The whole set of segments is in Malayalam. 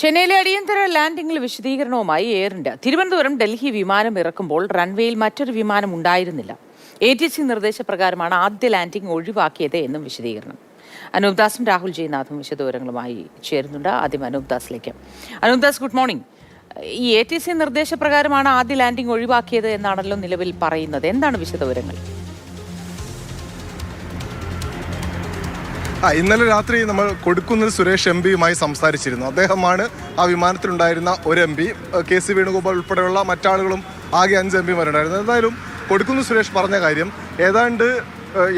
ചെന്നൈയിലെ അടിയന്തര ലാൻഡിംഗിൽ വിശദീകരണവുമായി എയർ ഇന്ത്യ തിരുവനന്തപുരം ഡൽഹി വിമാനം ഇറക്കുമ്പോൾ റൺവേയിൽ മറ്റൊരു വിമാനം ഉണ്ടായിരുന്നില്ല. എ ടി സി നിർദ്ദേശപ്രകാരമാണ് ആദ്യ ലാൻഡിംഗ് ഒഴിവാക്കിയത് എന്നും വിശദീകരണം. അനൂപ് ദാസും രാഹുൽ ജയ്നാഥും വിശദവിവരങ്ങളുമായി ചേരുന്നുണ്ട്. ആദ്യം അനൂപ് അനൂപ്ദാസ് അനൂപ് ദാസ് ഗുഡ് മോർണിംഗ്. ഈ എ ടി സി നിർദ്ദേശപ്രകാരമാണ് ആദ്യ ലാൻഡിംഗ് ഒഴിവാക്കിയത് എന്നാണല്ലോ നിലവിൽ പറയുന്നത്. എന്താണ് വിശദവിവരങ്ങൾ? ആ ഇന്നലെ രാത്രി നമ്മൾ കൊടുക്കുന്നത് സുരേഷ് എം പിയുമായി സംസാരിച്ചിരുന്നു. അദ്ദേഹമാണ് ആ വിമാനത്തിലുണ്ടായിരുന്ന ഒരു M P. K C Venugopal ഉൾപ്പെടെയുള്ള മറ്റാളുകളും ആകെ അഞ്ച് എം പിമാരുണ്ടായിരുന്നു. എന്തായാലും കൊടുക്കുന്ന സുരേഷ് പറഞ്ഞ കാര്യം. ഏതാണ്ട്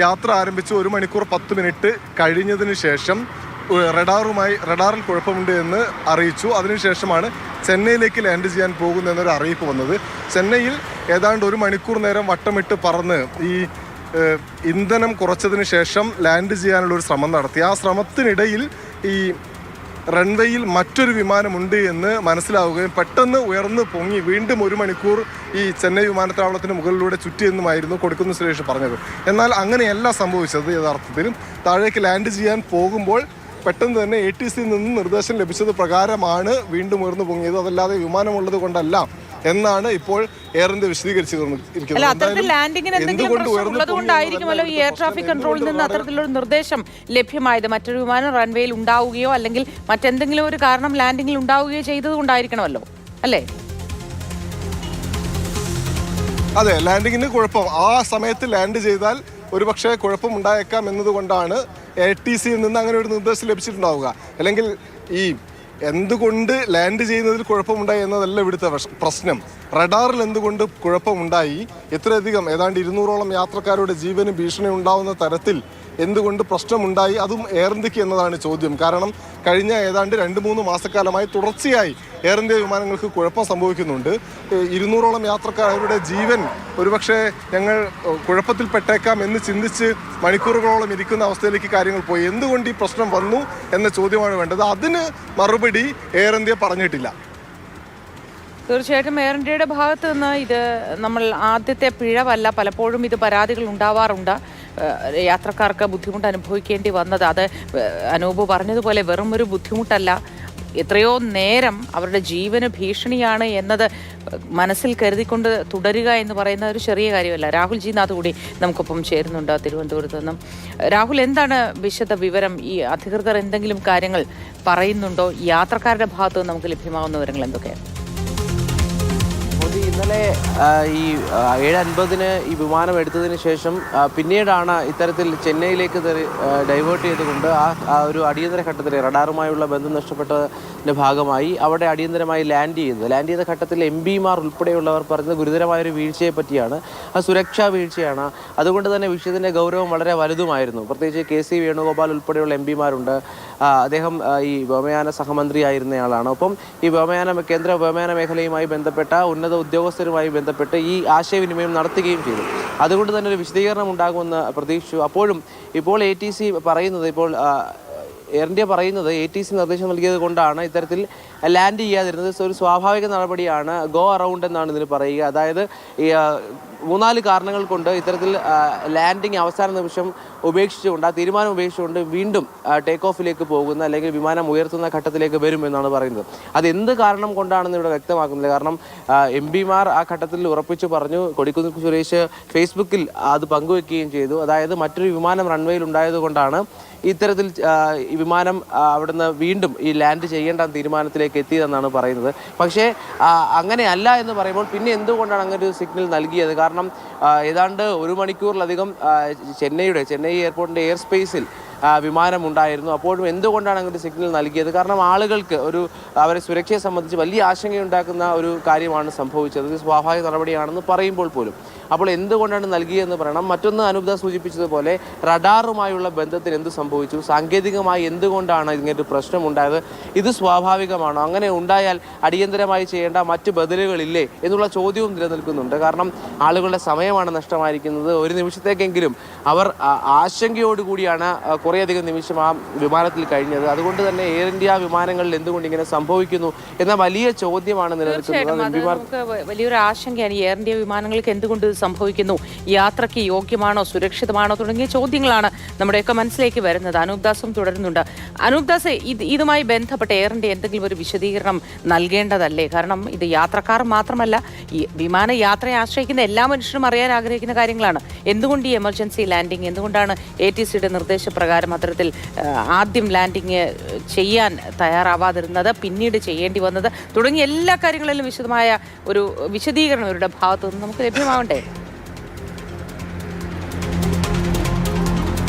യാത്ര ആരംഭിച്ച് ഒരു മണിക്കൂർ പത്ത് മിനിറ്റ് കഴിഞ്ഞതിന് ശേഷം റഡാറുമായി റഡാറിൽ കുഴപ്പമുണ്ട് എന്ന് അറിയിച്ചു. അതിനുശേഷമാണ് ചെന്നൈയിലേക്ക് ലാൻഡ് ചെയ്യാൻ പോകുന്നതെന്നൊരു അറിയിപ്പ് വന്നത്. ചെന്നൈയിൽ ഏതാണ്ട് ഒരു മണിക്കൂർ നേരം വട്ടമിട്ട് പറന്ന് ഈ ഇന്ധനം കുറച്ചതിന് ശേഷം ലാൻഡ് ചെയ്യാനുള്ള ഒരു ശ്രമം നടത്തി. ആ ശ്രമത്തിനിടയിൽ ഈ റൺവേയിൽ മറ്റൊരു വിമാനമുണ്ട് എന്ന് മനസ്സിലാവുകയും പെട്ടെന്ന് ഉയർന്നു പൊങ്ങി വീണ്ടും ഒരു മണിക്കൂർ ഈ ചെന്നൈ വിമാനത്താവളത്തിന് മുകളിലൂടെ ചുറ്റിയെന്നുമായിരുന്നു കൊടുക്കുന്ന സുരേഷ് പറഞ്ഞത്. എന്നാൽ അങ്ങനെയല്ല സംഭവിച്ചത് യഥാർത്ഥത്തിൽ താഴേക്ക് ലാൻഡ് ചെയ്യാൻ പോകുമ്പോൾ പെട്ടെന്ന് തന്നെ എ ടി സിയിൽ നിന്ന് നിർദ്ദേശം ലഭിച്ചത് പ്രകാരമാണ് വീണ്ടും ഉയർന്നു പൊങ്ങിയത്. അതല്ലാതെ വിമാനമുള്ളത് കൊണ്ടല്ല എന്നാണ് ഇപ്പോൾ എയർ ഇന്ത്യ വിശദീകരിച്ചു അല്ല അത്തരത്തിൽ ലാൻഡിങ്ങിന് എന്തെങ്കിലും എന്തുകൊണ്ട് പ്രശ്നം ഉയർന്നു ഉള്ളത് കൊണ്ടായിരിക്കുമല്ലോ ഈ എയർ ട്രാഫിക് കൺട്രോളിൽ നിന്ന് അത്തരത്തിലൊരു നിർദ്ദേശം ലഭ്യമായത്? മറ്റൊരു വിമാനം റൺവേയിൽ ഉണ്ടാവുകയോ അല്ലെങ്കിൽ മറ്റെന്തെങ്കിലും ഒരു കാരണം ലാൻഡിങ്ങിൽ ഉണ്ടാവുകയോ ചെയ്തത് കൊണ്ടായിരിക്കണമല്ലോ അല്ലേ? അതെ ലാൻഡിങ്ങിന് കുഴപ്പം. ആ സമയത്ത് ലാൻഡ് ചെയ്താൽ ഒരുപക്ഷെ കുഴപ്പം ഉണ്ടായേക്കാം എന്നതുകൊണ്ടാണ് എ ടി സിയിൽ നിന്ന് അങ്ങനെ ഒരു നിർദ്ദേശം ലഭിച്ചിട്ടുണ്ടാവുക. അല്ലെങ്കിൽ ഈ എന്തുകൊണ്ട് ലാൻഡ് ചെയ്യുന്നതിൽ കുഴപ്പമുണ്ടായി എന്നതല്ല ഇവിടുത്തെ പ്രശ്- പ്രശ്നം. റഡാറിൽ എന്തുകൊണ്ട് കുഴപ്പമുണ്ടായി? ഇത്രയധികം ഏതാണ്ട് ഇരുന്നൂറോളം യാത്രക്കാരുടെ ജീവന് ഭീഷണി ഉണ്ടാവുന്ന തരത്തിൽ എന്തുകൊണ്ട് പ്രശ്നമുണ്ടായി? അതും എയർ ഇന്ത്യയ്ക്ക് എന്നതാണ് ചോദ്യം. കാരണം കഴിഞ്ഞ ഏതാണ്ട് രണ്ട് മൂന്ന് മാസക്കാലമായി തുടർച്ചയായി എയർ ഇന്ത്യ വിമാനങ്ങൾക്ക് കുഴപ്പം സംഭവിക്കുന്നുണ്ട്. ഇരുന്നൂറോളം യാത്രക്കാരുടെ ജീവൻ ഒരുപക്ഷെ ഞങ്ങൾ കുഴപ്പത്തിൽ കുഴപ്പത്തിൽപ്പെട്ടേക്കാം എന്ന് ചിന്തിച്ച് മണിക്കൂറുകളോളം ഇരിക്കുന്ന അവസ്ഥയിലേക്ക് കാര്യങ്ങൾ പോയി. എന്തുകൊണ്ട് ഈ പ്രശ്നം വന്നു എന്ന ചോദ്യമാണ് വേണ്ടത്. അതിന് മറുപടി എയർ ഇന്ത്യ പറഞ്ഞിട്ടില്ല. തീർച്ചയായിട്ടും എയർ ഇന്ത്യയുടെ ഭാഗത്ത് നിന്ന് ഇത് നമ്മൾ ആദ്യത്തെ പിഴവല്ല പലപ്പോഴും ഇത് പരാതികൾ ഉണ്ടാവാറുണ്ട്. യാത്രക്കാർക്ക് ബുദ്ധിമുട്ട് അനുഭവിക്കേണ്ടി വന്നത്. അത് അനൂപ് പറഞ്ഞതുപോലെ വെറും ഒരു ബുദ്ധിമുട്ടല്ല. എത്രയോ നേരം അവരുടെ ജീവന് ഭീഷണിയാണ് എന്നത് മനസ്സിൽ കരുതിക്കൊണ്ട് തുടരുക എന്ന് പറയുന്ന ഒരു ചെറിയ കാര്യമല്ല. രാഹുൽ ജി നാഥ് കൂടി നമുക്കൊപ്പം ചേരുന്നുണ്ട് തിരുവനന്തപുരത്ത് നിന്നും. രാഹുൽ എന്താണ് വിശദ വിവരം? ഈ അധികൃതർ എന്തെങ്കിലും കാര്യങ്ങൾ പറയുന്നുണ്ടോ? യാത്രക്കാരുടെ ഭാഗത്ത് നമുക്ക് ലഭ്യമാകുന്ന വിവരങ്ങൾ എന്തൊക്കെയാണ്? ഇന്നലെ ഈ ഏഴ് അൻപതിന് ഈ വിമാനം എടുത്തതിന് ശേഷം പിന്നീടാണ് ഇത്തരത്തിൽ ചെന്നൈയിലേക്ക് ഡൈവേർട്ട് ചെയ്തുകൊണ്ട് ആ ഒരു അടിയന്തര ഘട്ടത്തിൽ റഡാറുമായുള്ള ബന്ധം നഷ്ടപ്പെട്ടതിന്റെ ഭാഗമായി അവിടെ അടിയന്തരമായി ലാൻഡ് ചെയ്യുന്നത്. ലാൻഡ് ചെയ്ത ഘട്ടത്തിൽ എം പിമാർ ഉൾപ്പെടെയുള്ളവർ പറഞ്ഞത് ഗുരുതരമായൊരു വീഴ്ചയെ പറ്റിയാണ്. ആ സുരക്ഷാ വീഴ്ചയാണ്. അതുകൊണ്ട് തന്നെ വിഷയത്തിന്റെ ഗൗരവം വളരെ വലുതുമായിരുന്നു. പ്രത്യേകിച്ച് കെ സി വേണുഗോപാൽ ഉൾപ്പെടെയുള്ള എം പിമാരുണ്ട്. അദ്ദേഹം ഈ വ്യോമയാന സഹമന്ത്രിയായിരുന്നയാളാണ്. ഒപ്പം ഈ വ്യോമയാന കേന്ദ്ര വ്യോമയാന മേഖലയുമായി ബന്ധപ്പെട്ട ഉന്നത ഉദ്യോഗസ്ഥരുമായി ബന്ധപ്പെട്ട് ഈ ആശയവിനിമയം നടത്തുകയും ചെയ്തു. അതുകൊണ്ട് തന്നെ ഒരു വിശദീകരണം ഉണ്ടാകുമെന്ന് പ്രതീക്ഷിച്ചു. അപ്പോഴും ഇപ്പോൾ എ ടി സി പറയുന്നത് ഇപ്പോൾ എയർ ഇന്ത്യ പറയുന്നത് എ ടി സി നിർദ്ദേശം നൽകിയത് കൊണ്ടാണ് ഇത്തരത്തിൽ ലാൻഡ് ചെയ്യാതിരുന്നത്. ഒരു സ്വാഭാവിക നടപടിയാണ്. ഗോ അറൗണ്ട് എന്നാണ് ഇതിന് പറയുക. അതായത് മൂന്നാൽ കാരണങ്ങൾ കൊണ്ട് ഇത്തരത്തിൽ ലാൻഡിങ് അവസാന നിമിഷം ഉപേക്ഷിച്ചുകൊണ്ട് ആ തീരുമാനം ഉപേക്ഷിച്ചുകൊണ്ട് വീണ്ടും ടേക്ക് ഓഫിലേക്ക് പോകുന്ന അല്ലെങ്കിൽ വിമാനം ഉയർത്തുന്ന ഘട്ടത്തിലേക്ക് വരും എന്നാണ് പറയുന്നത്. അത് എന്ത് കാരണം കൊണ്ടാണെന്ന് ഇവിടെ വ്യക്തമാക്കുന്നില്ല. കാരണം എം പിമാർ ആ ഘട്ടത്തിൽ ഉറപ്പിച്ചു പറഞ്ഞു കൊടിക്കുന്നിൽ സുരേഷ് ഫേസ്ബുക്കിൽ അത് പങ്കുവെക്കുകയും ചെയ്തു. അതായത് മറ്റൊരു വിമാനം റൺവേയിൽ ഉണ്ടായതുകൊണ്ടാണ് ഇത്തരത്തിൽ വിമാനം അവിടുന്ന് വീണ്ടും ഈ ലാൻഡ് ചെയ്യേണ്ട തീരുമാനത്തിലേക്ക് എത്തിയതെന്നാണ് പറയുന്നത്. പക്ഷേ അങ്ങനെ അല്ല എന്ന് പറയുമ്പോൾ പിന്നെ എന്തുകൊണ്ടാണ് അങ്ങനെ ഒരു സിഗ്നൽ നൽകിയത്? കാരണം ഏതാണ്ട് ഒരു മണിക്കൂറിലധികം ചെന്നൈയുടെ ചെന്നൈ എയർപോർട്ടിന്റെ എയർ സ്പേസിൽ വിമാനം ഉണ്ടായിരുന്നു അപ്പോഴും എന്തുകൊണ്ടാണ് അങ്ങനെ സിഗ്നൽ നൽകിയത്? കാരണം ആളുകൾക്ക് ഒരു അവരെ സുരക്ഷയെ സംബന്ധിച്ച് വലിയ ആശങ്കയുണ്ടാക്കുന്ന ഒരു കാര്യമാണ് സംഭവിച്ചത്. സ്വാഭാവിക നടപടിയാണെന്ന് പറയുമ്പോൾ പോലും. അപ്പോൾ എന്തുകൊണ്ടാണ് നൽകിയതെന്ന് പറയണം. മറ്റൊന്ന് അനുപത സൂചിപ്പിച്ചതുപോലെ റഡാറുമായുള്ള ബന്ധത്തിന് എന്ത് സംഭവിച്ചു? സാങ്കേതികമായി എന്തുകൊണ്ടാണ് ഇങ്ങനൊരു പ്രശ്നം ഉണ്ടായത്? ഇത് സ്വാഭാവികമാണോ? അങ്ങനെ ഉണ്ടായാൽ അടിയന്തരമായി ചെയ്യേണ്ട മറ്റ് ബദലുകളില്ലേ എന്നുള്ള ചോദ്യവും നിലനിൽക്കുന്നുണ്ട്. കാരണം ആളുകളുടെ സമയമാണ് നഷ്ടമായിരിക്കുന്നത്. ഒരു നിമിഷത്തേക്കെങ്കിലും അവർ ആശങ്കയോടുകൂടിയാണ് കുറേയധികം നിമിഷം ആ വിമാനത്തിൽ കഴിഞ്ഞത്. അതുകൊണ്ട് തന്നെ എയർ ഇന്ത്യ വിമാനങ്ങളിൽ എന്തുകൊണ്ട് ഇങ്ങനെ സംഭവിക്കുന്നു എന്ന വലിയ ചോദ്യമാണ് നിലനിൽക്കുന്നത്. വലിയൊരു ആശങ്കയാണ്. എയർ ഇന്ത്യ വിമാനങ്ങൾക്ക് എന്തുകൊണ്ട് സംഭവിക്കുന്നു. യാത്രയ്ക്ക് യോഗ്യമാണോ സുരക്ഷിതമാണോ തുടങ്ങിയ ചോദ്യങ്ങളാണ് നമ്മുടെയൊക്കെ മനസ്സിലേക്ക് വരുന്നത്. അനൂപ് ദാസും തുടരുന്നുണ്ട്. അനൂപ് ദാസ് ഇത് ഇതുമായി ബന്ധപ്പെട്ട് ഇന്ത്യ എന്തെങ്കിലും ഒരു വിശദീകരണം നൽകേണ്ടതല്ലേ? കാരണം ഇത് യാത്രക്കാർ മാത്രമല്ല ഈ വിമാന യാത്രയെ ആശ്രയിക്കുന്ന എല്ലാ മനുഷ്യരും അറിയാൻ ആഗ്രഹിക്കുന്ന കാര്യങ്ങളാണ്. എന്തുകൊണ്ട് ഈ എമർജൻസി ലാൻഡിംഗ് എന്തുകൊണ്ടാണ് എ ടി സിയുടെ നിർദ്ദേശപ്രകാരം അത്തരത്തിൽ ആദ്യം ലാൻഡിങ് ചെയ്യാൻ തയ്യാറാവാതിരുന്നത് പിന്നീട് ചെയ്യേണ്ടി വന്നത് തുടങ്ങിയ എല്ലാ കാര്യങ്ങളിലും വിശദമായ ഒരു വിശദീകരണം ഇവരുടെ ഭാഗത്തു നിന്ന് നമുക്ക് ലഭ്യമാവണ്ടേ?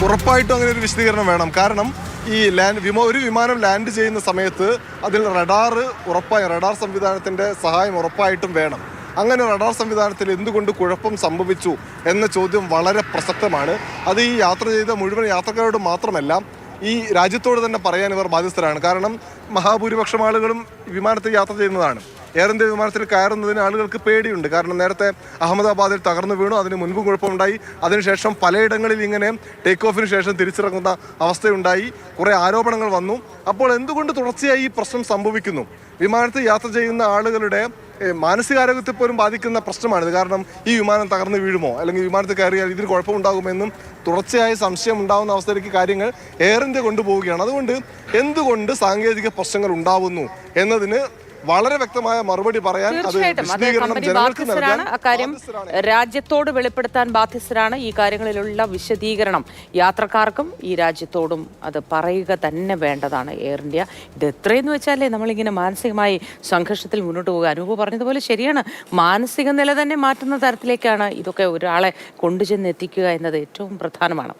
ഉറപ്പായിട്ടും അങ്ങനെ ഒരു വിശദീകരണം വേണം. കാരണം ഈ ലാൻഡ് വിമോ ഒരു വിമാനം ലാൻഡ് ചെയ്യുന്ന സമയത്ത് അതിൽ റഡാർ ഉറപ്പായി റഡാർ സംവിധാനത്തിന്റെ സഹായം ഉറപ്പായിട്ടും വേണം. അങ്ങനെ റഡാർ സംവിധാനത്തിൽ എന്തുകൊണ്ട് കുഴപ്പം സംഭവിച്ചു എന്ന ചോദ്യം വളരെ പ്രസക്തമാണ്. അത് ഈ യാത്ര ചെയ്ത മുഴുവൻ യാത്രക്കാരോട് മാത്രമല്ല ഈ രാജ്യത്തോട് തന്നെ പറയാൻ ഇവർ ബാധ്യസ്ഥരാണ്. കാരണം മഹാഭൂരിപക്ഷം ആളുകളും വിമാനത്തിൽ യാത്ര ചെയ്യുന്നതാണ്. എയർ ഇന്ത്യ വിമാനത്തിൽ കയറുന്നതിന് ആളുകൾക്ക് പേടിയുണ്ട്. കാരണം നേരത്തെ അഹമ്മദാബാദിൽ തകർന്നു വീണു അതിന് മുൻപും കുഴപ്പമുണ്ടായി. അതിനുശേഷം പലയിടങ്ങളിൽ ഇങ്ങനെ ടേക്ക് ഓഫിന് ശേഷം തിരിച്ചിറങ്ങുന്ന അവസ്ഥയുണ്ടായി. കുറേ ആരോപണങ്ങൾ വന്നു. അപ്പോൾ എന്തുകൊണ്ട് തുടർച്ചയായി ഈ പ്രശ്നം സംഭവിക്കുന്നു? വിമാനത്തിൽ യാത്ര ചെയ്യുന്ന ആളുകളുടെ മാനസികാരോഗ്യത്തെ പോലും ബാധിക്കുന്ന പ്രശ്നമാണിത് കാരണം ഈ വിമാനം തകർന്നു വീഴുമോ? അല്ലെങ്കിൽ വിമാനത്തിൽ കയറിയാൽ ഇതിന് കുഴപ്പമുണ്ടാകുമെന്നും തുടർച്ചയായ സംശയം ഉണ്ടാകുന്ന അവസ്ഥയിലേക്ക് കാര്യങ്ങൾ എയർ ഇന്ത്യ കൊണ്ടുപോവുകയാണ്. അതുകൊണ്ട് എന്തുകൊണ്ട് സാങ്കേതിക പ്രശ്നങ്ങൾ ഉണ്ടാവുന്നു എന്നതിന് വളരെ വ്യക്തമായ മറുപടി പറയാൻ തീർച്ചയായിട്ടും. അക്കാര്യം രാജ്യത്തോട് വെളിപ്പെടുത്താൻ ബാധ്യസ്ഥരാണ് ഈ കാര്യങ്ങളിലുള്ള വിശദീകരണം. യാത്രക്കാർക്കും ഈ രാജ്യത്തോടും അത് പറയുക തന്നെ വേണ്ടതാണ് എയർ ഇന്ത്യ ഇത് എത്രയെന്ന് വെച്ചാലേ നമ്മളിങ്ങനെ മാനസികമായി സംഘർഷത്തിൽ മുന്നോട്ട് പോകുക അനൂപ് പറഞ്ഞതുപോലെ ശരിയാണ്. മാനസിക നില തന്നെ മാറ്റുന്ന തരത്തിലേക്കാണ് ഇതൊക്കെ ഒരാളെ കൊണ്ടുചെന്ന് എത്തിക്കുക എന്നത് ഏറ്റവും പ്രധാനമാണ്.